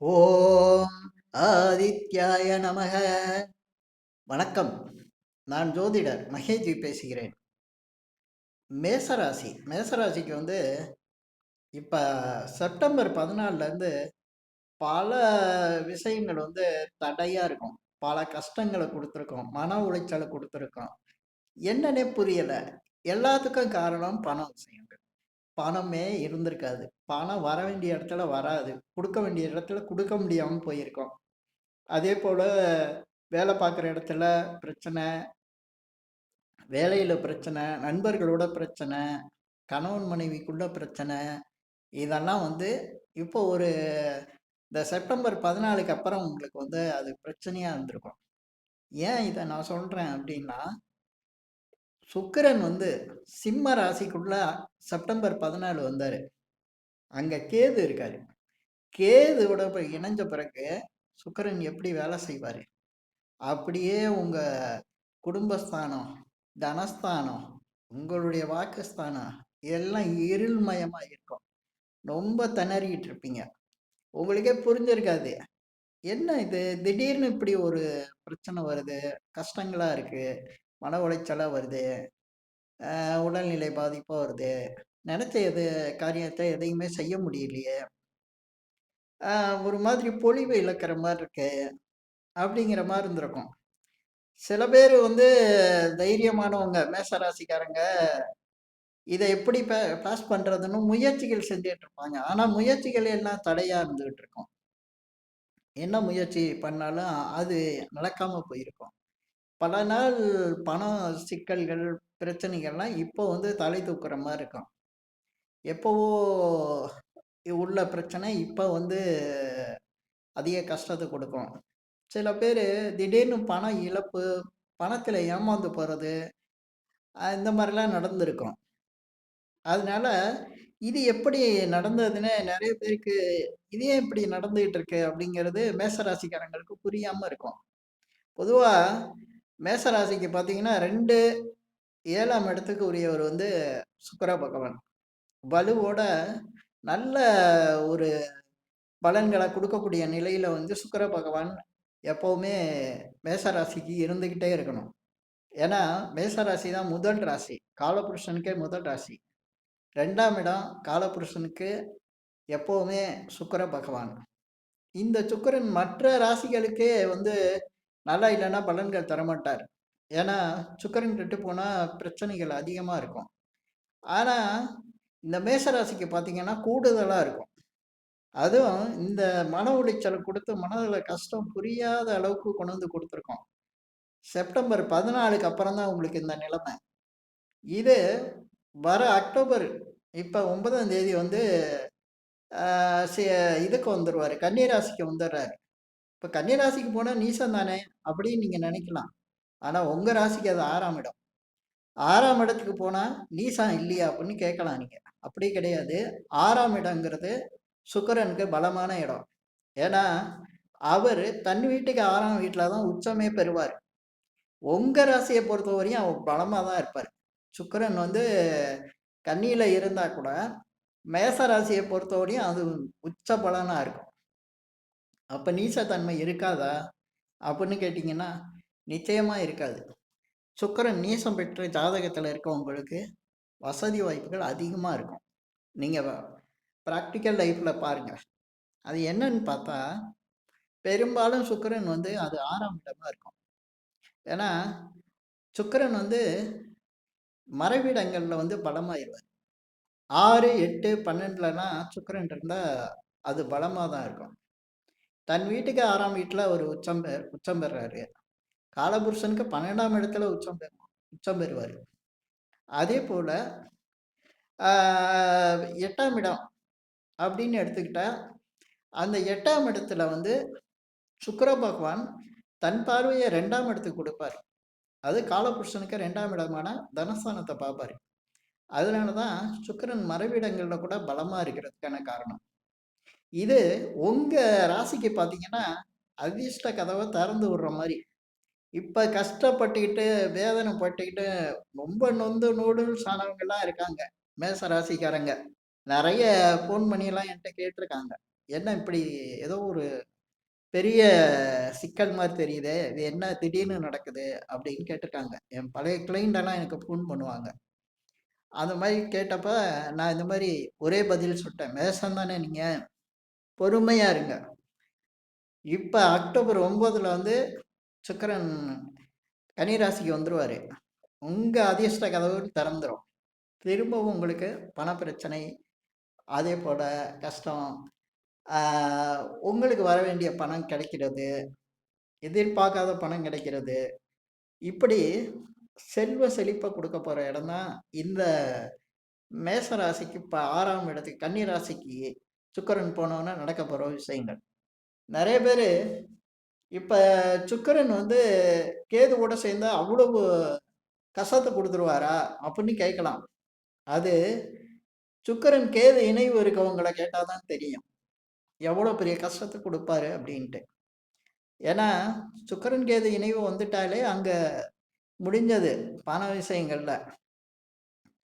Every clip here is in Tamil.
ஓம் ஆதித்யாய நமக. வணக்கம். நான் ஜோதிடர் மகேஜி பேசுகிறேன். மேசராசி. மேசராசிக்கு வந்து இப்போ செப்டம்பர் பதினாலருந்து பல விஷயங்கள் வந்து தடையாக இருக்கும். பல கஷ்டங்களை கொடுத்துருக்கோம். மன உளைச்சலை கொடுத்துருக்கோம். என்னன்னே புரியலை. எல்லாத்துக்கும் காரணம் பணம் விஷயங்கள். பணமே இருந்திருக்காது. பணம் வர வேண்டிய இடத்துல வராது. கொடுக்க வேண்டிய இடத்துல கொடுக்க முடியாமல் போயிருக்கோம். அதே போல் வேலை பார்க்குற இடத்துல பிரச்சனை வேலையில் பிரச்சனை நண்பர்களோட பிரச்சனை கணவன் மனைவிக்குள்ள பிரச்சனை இதெல்லாம் வந்து இப்போ ஒரு இந்த செப்டம்பர் பதினாலுக்கு அப்புறம் உங்களுக்கு வந்து அது பிரச்சனையாக இருந்திருக்கும். ஏன் இதை நான் சொல்கிறேன் அப்படின்னா சுக்கரன் வந்து சிம்ம ராசிக்குள்ள செப்டம்பர் பதினாலு வந்தார். அங்கே கேது இருக்கார். கேதுவோட போய் இணைஞ்ச பிறகு சுக்கரன் எப்படி வேலை செய்வார்? அப்படியே உங்கள் குடும்பஸ்தானம் தனஸ்தானம் உங்களுடைய வாக்குஸ்தானம் எல்லாம் இருள்மயமாக இருக்கும். ரொம்ப திணறிக்கிட்டு இருப்பீங்க. உங்களுக்கே புரிஞ்சிருக்காது. என்ன இது? திடீர்னு இப்படி ஒரு பிரச்சனை வருது. கஷ்டங்களாக இருக்குது மன உளைச்சலாக வருது. உடல்நிலை பாதிப்பாக வருது. நினச்ச எது காரியத்தை எதையுமே செய்ய முடியலையே. ஒரு மாதிரி பொழிவு இழக்கிற மாதிரி இருக்கு. அப்படிங்கிற மாதிரி இருந்திருக்கும். சில பேர் வந்து தைரியமானவங்க மேசராசிக்காரங்க இதை எப்படி பாஸ் பண்ணுறதுன்னு முயற்சிகள் செஞ்சுட்டு இருப்பாங்க. ஆனால் முயற்சிகள் எல்லாம் தடையாக இருந்துகிட்டு இருக்கும். என்ன முயற்சி பண்ணாலும் அது நடக்காமல் போயிருக்கும். பல நாள் பணம் சிக்கல்கள், பிரச்சனைகள்லாம் இப்போ வந்து தலை தூக்குற மாதிரி இருக்கும். எப்போவோ உள்ள பிரச்சனை இப்போ வந்து அதிக கஷ்டத்தை கொடுக்கும். சில பேர் திடீர்னு பண இழப்பு, பணத்தில் ஏமாந்து போகிறது இந்த மாதிரிலாம் நடந்திருக்கும். அதனால இது எப்படி நடந்ததுன்னு நிறைய பேருக்கு, இது ஏன் இப்படி நடந்துகிட்டு இருக்கு? அப்படிங்கிறது மேசராசிக்காரங்களுக்கு புரியாமல் இருக்கும். பொதுவாக மேசராசிக்கு பார்த்தீங்கன்னா ரெண்டு ஏழாம் இடத்துக்கு உரியவர் வந்து சுக்கர பகவான். வலுவோட நல்ல ஒரு பலன்களை கொடுக்கக்கூடிய நிலையில் வந்து சுக்கர பகவான் எப்போவுமே மேசராசிக்கு இருந்துக்கிட்டே இருக்கணும். ஏன்னா மேசராசி தான் முதல் ராசி. காலபுருஷனுக்கே முதல் ராசி. ரெண்டாம் இடம் காலபுருஷனுக்கு எப்போவுமே சுக்கர பகவான். இந்த சுக்கரன் மற்ற ராசிகளுக்கே வந்து நல்லா இல்லைன்னா பலன்கள் தரமாட்டார். ஏன்னா சுக்கரன் கெட்டு போனால் பிரச்சனைகள் அதிகமாக இருக்கும். ஆனால் இந்த மேசராசிக்கு பார்த்தீங்கன்னா கூடுதலாக இருக்கும். அதுவும் இந்த மன உளைச்சலை கொடுத்து மனதில் கஷ்டம் புரியாத அளவுக்கு கொண்டு வந்து கொடுத்துருக்கோம். செப்டம்பர் பதினாலுக்கு அப்புறம் தான் உங்களுக்கு இந்த நிலைமை. இது வர அக்டோபர் இப்போ ஒன்பதாம் தேதி வந்து இதுக்கு வந்துடுவார் கன்னிராசிக்கு வந்துடுறாரு இப்போ கன்னிராசிக்கு போனால் நீசம் தானே அப்படின்னு நீங்கள் நினைக்கலாம். ஆனால் உங்கள் ராசிக்கு அது ஆறாம் இடம். ஆறாம் இடத்துக்கு போனால் நீசம் இல்லையா அப்படின்னு கேட்கலாம் நீங்கள் அப்படி கிடையாது. ஆறாம் இடங்கிறது சுக்கரனுக்கு பலமான இடம். ஏன்னா அவர் தன் வீட்டுக்கு ஆறாம் வீட்டில் தான் உச்சமே பெறுவார். உங்கள் ராசியை பொறுத்த வரையும் அவர் பலமாக தான் இருப்பார். சுக்கரன் வந்து கண்ணியில் இருந்தால் கூட மேச ராசியை பொறுத்த வரையும் அது உச்ச பலனாக இருக்கும். அப்போ நீசத்தன்மை இருக்காதா? அப்படின்னு கேட்டிங்கன்னா நிச்சயமாக இருக்காது. சுக்கரன் நீசம் பெற்ற ஜாதகத்தில் இருக்கவங்களுக்கு வசதி வாய்ப்புகள் அதிகமாக இருக்கும். நீங்கள் ப்ராக்டிக்கல் லைஃப்பில் பாருங்கள் அது என்னன்னு பார்த்தா பெரும்பாலும் சுக்கரன் வந்து அது ஆறாம் இடமாக இருக்கும். ஏன்னா சுக்கரன் வந்து மறைவிடங்களில் வந்து பலமாயிடுவார் ஆறு எட்டு பன்னெண்டுலனா சுக்கரன் இருந்தால் அது பலமாக தான் இருக்கும். தன் வீட்டுக்கு ஆறாம் வீட்டில் அவர் உச்சம் பெற உச்சம் பெறாரு காலபுருஷனுக்கு பன்னெண்டாம் இடத்துல உச்சம் பெற உச்சம் பெறுவார். அதே போல் எட்டாம் இடம் அப்படின்னு எடுத்துக்கிட்டா அந்த எட்டாம் இடத்துல வந்து சுக்கர பகவான் தன் பார்வையை ரெண்டாம் இடத்துக்கு கொடுப்பார். அது காலபுருஷனுக்கு ரெண்டாம் இடமான தனஸ்தானத்தை பார்ப்பார். அதனால தான் சுக்கரன் மறைவிடங்களில் கூட பலமாக இருக்கிறதுக்கான காரணம். இது உங்கள் ராசிக்கு பார்த்தீங்கன்னா அதிர்ஷ்ட கதவை திறந்து விடுற மாதிரி இப்போ கஷ்டப்பட்டுக்கிட்டு வேதனை பட்டுக்கிட்டு ரொம்ப நொந்து நூடுல்ஸ் ஆனவங்கெல்லாம் இருக்காங்க. மேச ராசிக்காரங்க. நிறைய ஃபோன் பண்ணியெல்லாம் என்கிட்ட கேட்டிருக்காங்க. என்ன இப்படி ஏதோ ஒரு பெரிய சிக்கல் மாதிரி தெரியுது இது என்ன திடீர்னு நடக்குது? அப்படின்னு கேட்டிருக்காங்க. என் பழைய கிளைண்டெல்லாம் எனக்கு ஃபோன் பண்ணுவாங்க. அந்த மாதிரி கேட்டப்ப, நான் இந்த மாதிரி ஒரே பதில் சொல்லிட்டேன். மேசம் தானே நீங்கள் பொறுமையாக இருங்க. இப்போ அக்டோபர் ஒம்போதில் வந்து சுக்கிரன் கன்னி ராசிக்கு உங்கள் அதிர்ஷ்ட கதவு திறந்துடும் திரும்பவும் உங்களுக்கு பணப்பிரச்சனை, அதேபோல கஷ்டம், உங்களுக்கு வர வேண்டிய பணம் கிடைக்கிறது, எதிர்பார்க்காத பணம் கிடைக்கிறது. இப்படி செல்வ செழிப்பை கொடுக்க போகிற இடம் தான் இந்த மேசராசிக்கு ராசிக்கு இப்ப 6ஆம் இடத்துக்கு கன்னி ராசிக்கு சுக்கிரன் போனோனே நடக்க போகிற விஷயங்கள். நிறைய பேர் இப்போ சுக்கிரன் வந்து கேது கூட சேர்ந்தா அவ்வளவு கசத்தை கொடுத்துருவாரா அப்படின்னு கேட்கலாம். அது சுக்கிரன், கேது இணைவு இருக்கவங்களை கேட்டால் தான் தெரியும். எவ்வளோ பெரிய கஷ்டத்தை கொடுப்பாரு அப்படின்ட்டு. ஏன்னா, சுக்கரன் கேது இணைவு வந்துட்டாலே அங்கே முடிஞ்சது பண விஷயங்களில்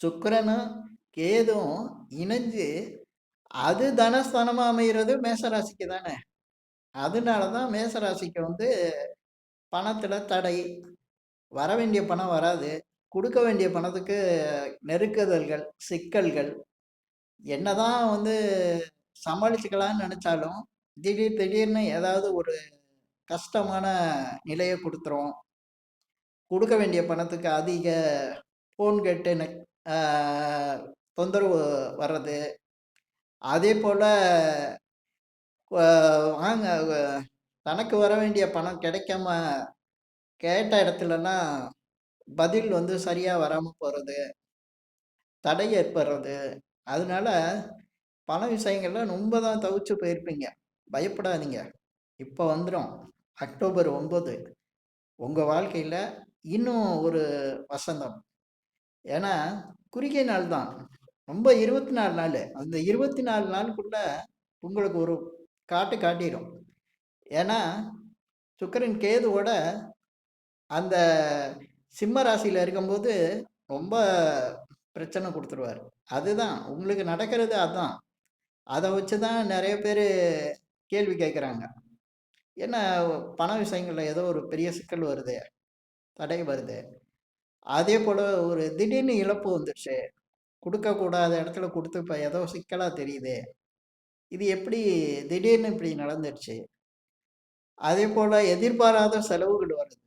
சுக்கிரனும், கேதும் இணைஞ்சு அது தனஸ்தானமா அமைகிறது மேசராசிக்கு தானே! அதனால தான் மேஷ ராசிக்கு வந்து பணத்தில் தடை, வர வேண்டிய பணம் வராது. கொடுக்க வேண்டிய பணத்துக்கு நெருக்குதல்கள், சிக்கல்கள். என்னதான் வந்து சமாளிச்சுக்கலான்னு நினச்சாலும் திடீர் திடீர்னு ஏதாவது ஒரு கஷ்டமான நிலையை கொடுத்துரும் கொடுக்க வேண்டிய பணத்துக்கு அதிக ஃபோன் கேட்டு தொந்தரவு வர்றது. அதே போல் வாங்க தனக்கு வர வேண்டிய பணம் கிடைக்காம, கேட்ட இடத்துலலாம் பதில் வந்து சரியாக வராமல் போகிறது தடை ஏற்படுறது. அதனால பண விஷயங்கள்லாம் ரொம்ப தான் தவிச்சு போயிருப்பீங்க. பயப்படாதீங்க. இப்போ வந்துடும் அக்டோபர் ஒம்பது உங்கள் வாழ்க்கையில் இன்னும் ஒரு வசந்தம். ஏன்னா, குறுகிய நாள் தான். ரொம்ப இருபத்தி நாலு நாள் அந்த 24 நாளுக்குள்ள உங்களுக்கு ஒரு காட்டு காட்டிடும் ஏன்னா, சுக்கரன் கேதுவோட அந்த சிம்ம ராசியில் இருக்கும்போது ரொம்ப பிரச்சனை கொடுத்துருவார் அதுதான் உங்களுக்கு நடக்கிறது அதுதான் அதை வச்சு தான் நிறைய பேர் கேள்வி கேட்குறாங்க. என்ன பண விஷயங்களில் ஏதோ ஒரு பெரிய சிக்கல் வருது தடை வருது. அதே போல் ஒரு திடீர்னு இழப்பு வந்துருச்சு. கொடுக்கக்கூடாத இடத்துல கொடுத்து இப்போ ஏதோ சிக்கலாக தெரியுதே! இது எப்படி திடீர்னு இப்படி நடந்துருச்சு? அதேபோல எதிர்பாராத செலவுகள் வருது.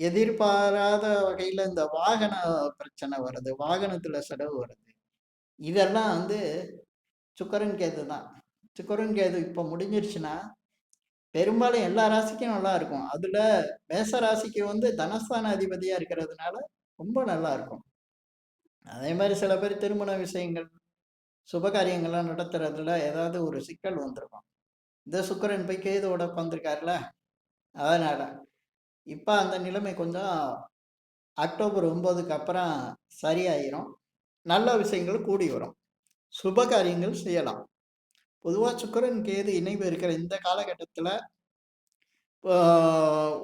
எதிர்பாராத வகையில் இந்த வாகன பிரச்சனை வருது. வாகனத்தில் செலவு வருது. இதெல்லாம் வந்து சுக்கரன் கேது தான். சுக்கரன் கேது இப்போ முடிஞ்சிருச்சுன்னா, பெரும்பாலும் எல்லா ராசிக்கும் நல்லா இருக்கும். அதில் மேச ராசிக்கு வந்து தனஸ்தான அதிபதியாக இருக்கிறதுனால ரொம்ப நல்லா இருக்கும். அதே மாதிரி சில பேர் திருமண விஷயங்கள், சுபகாரியங்கள்லாம் நடத்துறதுல ஏதாவது ஒரு சிக்கல் வந்திருக்கும். இந்த சுக்கரன் போய் கேதுவோட உட்காந்துருக்காருல, அதனால. இப்போ அந்த நிலைமை கொஞ்சம் அக்டோபர் 9க்கு அப்புறம் சரியாயிரும். நல்ல விஷயங்கள் கூடி வரும். சுப காரியங்கள் செய்யலாம். பொதுவாக சுக்கரன் கேது இணைவு இருக்கிற இந்த காலகட்டத்தில்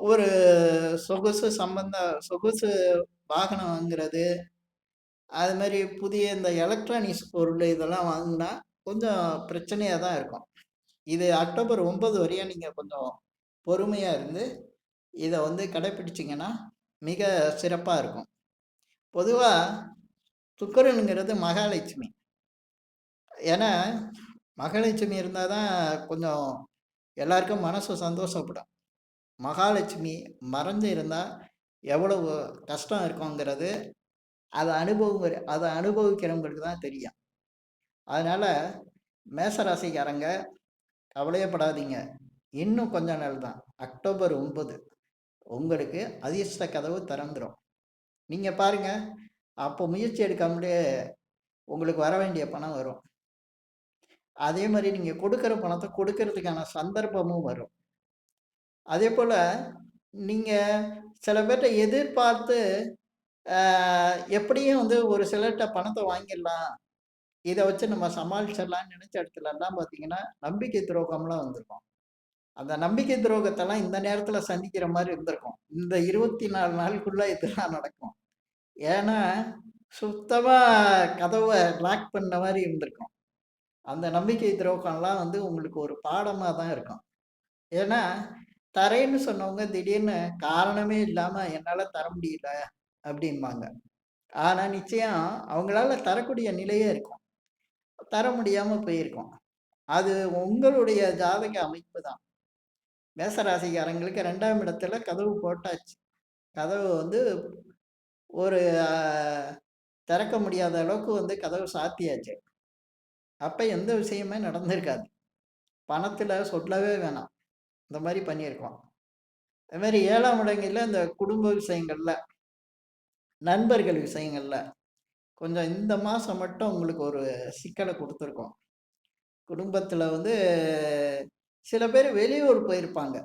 ஒரு சொகுசு சம்பந்த சொகுசு வாகனம் வாங்குறது, அது மாதிரி புதிய இந்த எலக்ட்ரானிக்ஸ் பொருள் இதெல்லாம் வாங்குனா, கொஞ்சம் பிரச்சனையாக தான் இருக்கும். இது அக்டோபர் ஒன்பது வரையும் நீங்கள் கொஞ்சம் பொறுமையாக இருந்து, இதை வந்து கடைப்பிடிச்சிங்கன்னா மிக சிறப்பாக இருக்கும். பொதுவாக சுக்கிரனுங்கிறது மகாலட்சுமி. ஏன்னா, மகாலட்சுமி இருந்தால் தான் கொஞ்சம் எல்லாருக்கும் மனசு சந்தோஷப்படும். மகாலட்சுமி மறைஞ்சு இருந்தால் எவ்வளவு கஷ்டம் இருக்குங்கிறது, அதை அனுபவம் அதை அனுபவிக்கிறவங்களுக்கு தான் தெரியும். அதனால மேசராசிக்காரங்க கவலையப்படாதீங்க. இன்னும் கொஞ்ச நாள் தான். அக்டோபர் ஒன்பது உங்களுக்கு அதிர்ஷ்ட கதவு திறந்துடும் நீங்கள் பாருங்கள் அப்போ முயற்சி எடுக்காமலே உங்களுக்கு வர வேண்டிய பணம் வரும். அதே மாதிரி நீங்கள் கொடுக்குற பணத்தை கொடுக்கறதுக்கான சந்தர்ப்பமும் வரும். அதே போல் நீங்கள் சில பேர்கிட்ட எதிர்பார்த்து எப்படியும் வந்து ஒரு சிலர்கிட்ட பணத்தை வாங்கிடலாம். இதை வச்சு நம்ம சமாளிச்சிடலாம்னு நினைச்ச இடத்துலலாம் பார்த்தீங்கன்னா, நம்பிக்கை துரோகம்லாம் வந்திருக்கும். அந்த நம்பிக்கை துரோகத்தெல்லாம் இந்த நேரத்தில் சந்திக்கிற மாதிரி இருந்திருக்கும். இந்த இருபத்தி நாலு நாளுக்குள்ளே இதெல்லாம் நடக்கும். ஏன்னா, சுத்தமாக கதவை லாக் பண்ண மாதிரி இருந்திருக்கும். அந்த நம்பிக்கை துரோகம்லாம் வந்து உங்களுக்கு ஒரு பாடமாக தான் இருக்கும். ஏன்னா, தரேன்னு சொன்னவங்க திடீர்னு காரணமே இல்லாமல் என்னால் தர முடியல அப்படிம்பாங்க. ஆனால் நிச்சயம் அவங்களால தரக்கூடிய நிலையே இருக்கும். தர முடியாமல் போயிருக்கும். அது உங்களுடைய ஜாதக அமைப்பு தான். மேசராசிக்காரங்களுக்கு ரெண்டாம் இடத்துல கதவு போட்டாச்சு. கதவு வந்து ஒரு திறக்க முடியாத அளவுக்கு வந்து கதவு சாத்தியாச்சு. அப்போ எந்த விஷயமே நடந்திருக்காது. பணத்தில் சொல்லவே வேணாம். இந்த மாதிரி பண்ணியிருக்கோம். அது ஏழாம் 7ஆம் இந்த குடும்ப விஷயங்களில் நண்பர்கள் விஷயங்களில் கொஞ்சம் இந்த மாதம் மட்டும் உங்களுக்கு ஒரு சிக்கலை கொடுத்துருக்கோம் குடும்பத்தில் வந்து சில பேர் வெளியூர் போயிருப்பாங்க.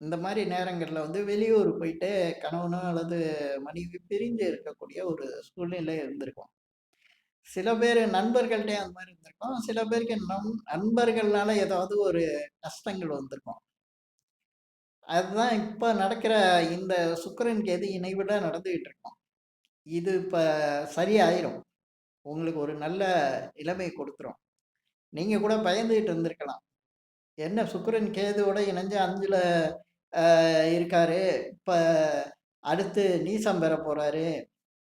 இந்த மாதிரி நேரங்களில் வந்து வெளியூர் போயிட்டு கணவனோ அல்லது மனைவி பிரிஞ்சு இருக்கக்கூடிய ஒரு சூழ்நிலை இருந்திருக்கும். சில பேர் நண்பர்கள்ட்டயும் அந்த மாதிரி இருந்திருக்கும். சில பேருக்கு நம் நண்பர்களால் ஏதாவது ஒரு கஷ்டங்கள் வந்திருக்கும். அதுதான் இப்போ நடக்கிற இந்த சுக்கிரன், கேது இணைவிட நடந்துகிட்டு இருக்கோம் இது இப்போ சரியாயிரும். உங்களுக்கு ஒரு நல்ல நிலைமை கொடுத்துரும். நீங்கள் கூட பயந்துகிட்டு இருந்திருக்கலாம். என்ன சுக்கரன் கேதுவோட இணைஞ்சு அஞ்சில் இருக்காரு. இப்போ அடுத்து நீசம் பெற போகிறாரு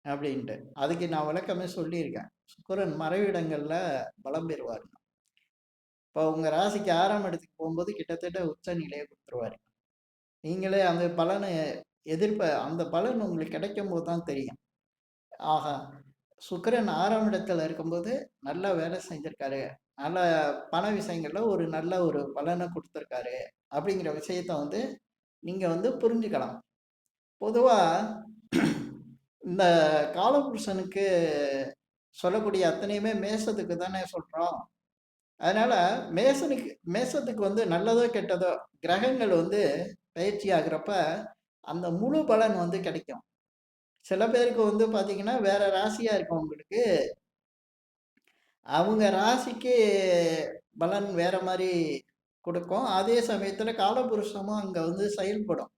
அப்படின்ட்டு. அதுக்கு நான் விளக்கமே சொல்லியிருக்கேன். சுக்கரன் மறைவிடங்களில் பலம் பெறுவாருங்க. இப்போ உங்கள் ராசிக்கு ஆரம்ப இடத்துக்கு போகும்போது கிட்டத்தட்ட உச்ச நிலையை குடுத்துருவாரு. நீங்களே அந்த பலனை எதிர்ப்ப அந்த பலன் உங்களுக்கு கிடைக்கும் போது தான் தெரியும். ஆகா சுக்கிரன் 6ஆம் இடத்துல இருக்கும்போது நல்லா வேலை செஞ்சிருக்காரு. நல்ல பண விஷயங்கள்ல ஒரு நல்ல ஒரு பலனை கொடுத்துருக்காரு அப்படிங்கிற விஷயத்த வந்து நீங்கள் வந்து புரிஞ்சுக்கலாம். பொதுவாக இந்த காலபுருஷனுக்கு சொல்லக்கூடிய அத்தனையுமே மேசத்துக்கு தானே சொல்கிறோம் அதனால் மேசனுக்கு மேசத்துக்கு வந்து நல்லதோ, கெட்டதோ கிரகங்கள் வந்து பயிற்சி ஆகிறப்ப அந்த முழு பலன் வந்து கிடைக்கும். சில பேருக்கு வந்து பார்த்தீங்கன்னா, வேற இருக்கும் இருக்கவங்களுக்கு அவங்க ராசிக்கு பலன் வேற மாதிரி கொடுக்கும் அதே சமயத்தில் காலபுருஷமும் அங்கே வந்து செயல்படும்.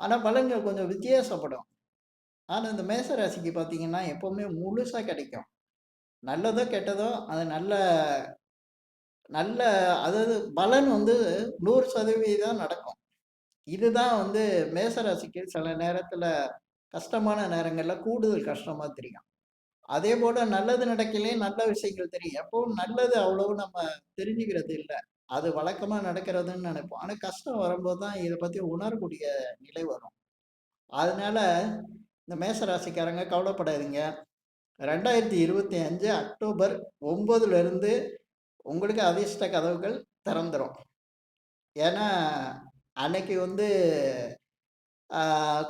ஆனால் பலன்கள் கொஞ்சம் வித்தியாசப்படும். ஆனால் இந்த மேச ராசிக்கு பார்த்தீங்கன்னா, எப்போவுமே முழுசாக கிடைக்கும். நல்லதோ, கெட்டதோ அது நல்ல நல்ல அதாவது பலன் வந்து 100% நடக்கும். இதுதான் வந்து மேச ராசிக்கு சில நேரத்தில் கஷ்டமான நேரங்களில் கூடுதல் கஷ்டமாக தெரியும். அதே போல் நல்லது நடக்கலையே நல்ல விஷயங்கள் தெரியும். எப்பவும் நல்லது அவ்வளவு நம்ம தெரிஞ்சுக்கிறது இல்லை அது வழக்கமாக நடக்கிறதுன்னு நினைப்போம் ஆனால் கஷ்டம் வரும்போது தான் இதை பற்றி உணரக்கூடிய நிலை வரும். அதனால இந்த மேச ராசிக்காரங்க கவலைப்படாதீங்க. 2025 அக்டோபர் ஒம்பதுலேருந்து உங்களுக்கு அதிர்ஷ்ட கதவுகள் திறந்துரும். ஏன்னா, அன்னைக்கு வந்து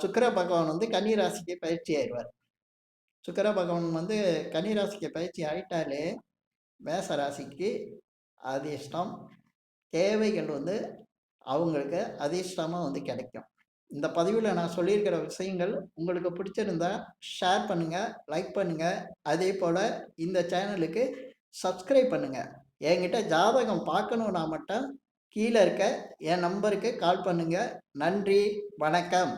சுக்கிர பகவான் வந்து கன்னி ராசிக்கு பயிற்சி ஆயிடுவார். சுக்கிர பகவான் வந்து கன்னிராசிக்கு பயிற்சி ஆயிட்டாலே, மேச ராசிக்கு அதிர்ஷ்டம், தேவைகள் வந்து அவங்களுக்கு அதிர்ஷ்டமாக வந்து கிடைக்கும். இந்த பதிவில் நான் சொல்லியிருக்கிற விஷயங்கள் உங்களுக்கு பிடிச்சிருந்தா ஷேர் பண்ணுங்கள் லைக் பண்ணுங்கள் அதே போல் இந்த சேனலுக்கு சப்ஸ்கிரைப் பண்ணுங்கள் என்கிட்ட ஜாதகம் பார்க்கணுன்னா மட்டும் கீழே இருக்க என் நம்பருக்கு கால் பண்ணுங்கள் நன்றி, வணக்கம்.